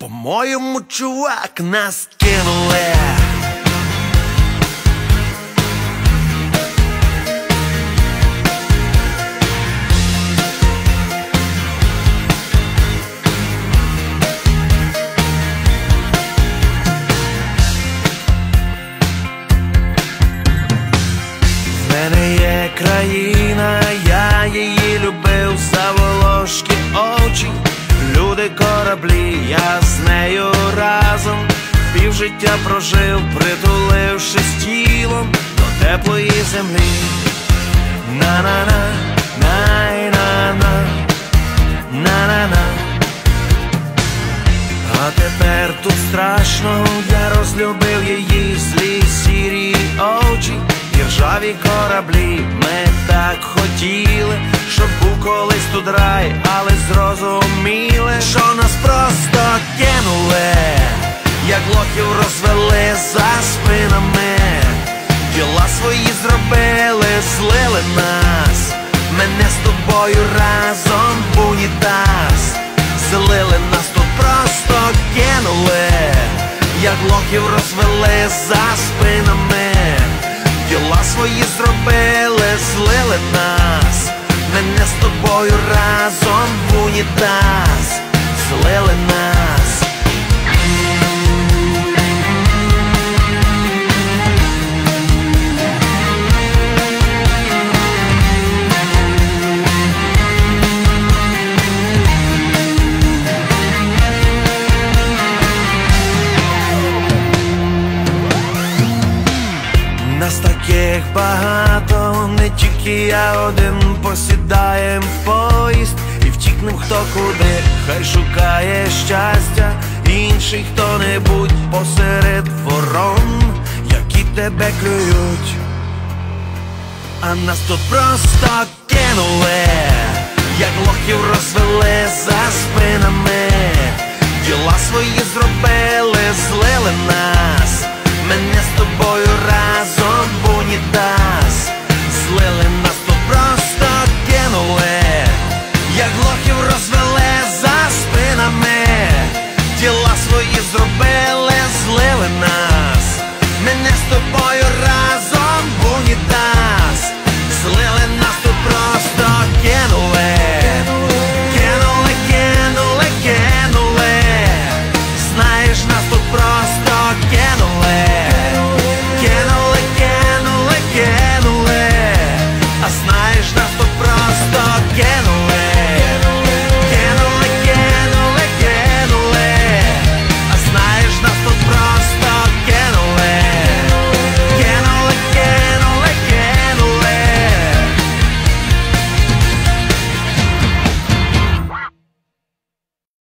По-моєму, чувак, нас кинули. В мене є країна, я її люди кораблі, я з нею разом півжиття прожив, притулившись тілом до теплої землі. На-на-на, най-на-на, на-на-на. А тепер тут страшно, я розлюбив її злі сірі очі, і ржаві кораблі. Ми тут але зрозуміли, що нас просто кинули, як лохів розвели за спинами, діла свої зробили, злили нас, мене з тобою разом в унітаз. Злили нас тут просто кинули, як лохів розвели за спинами, діла свої зробили, злили нас, мене з тобою унітаз, злили нас. Нас таких багато, не тільки я один поїзд і хто куди, хай шукає щастя, інший хто-небудь посеред ворон, які тебе клюють, а нас тут просто кинули, як лохів розвели за спинами, діла свої зробили, злили нас. Мене з тобою разом в унітаз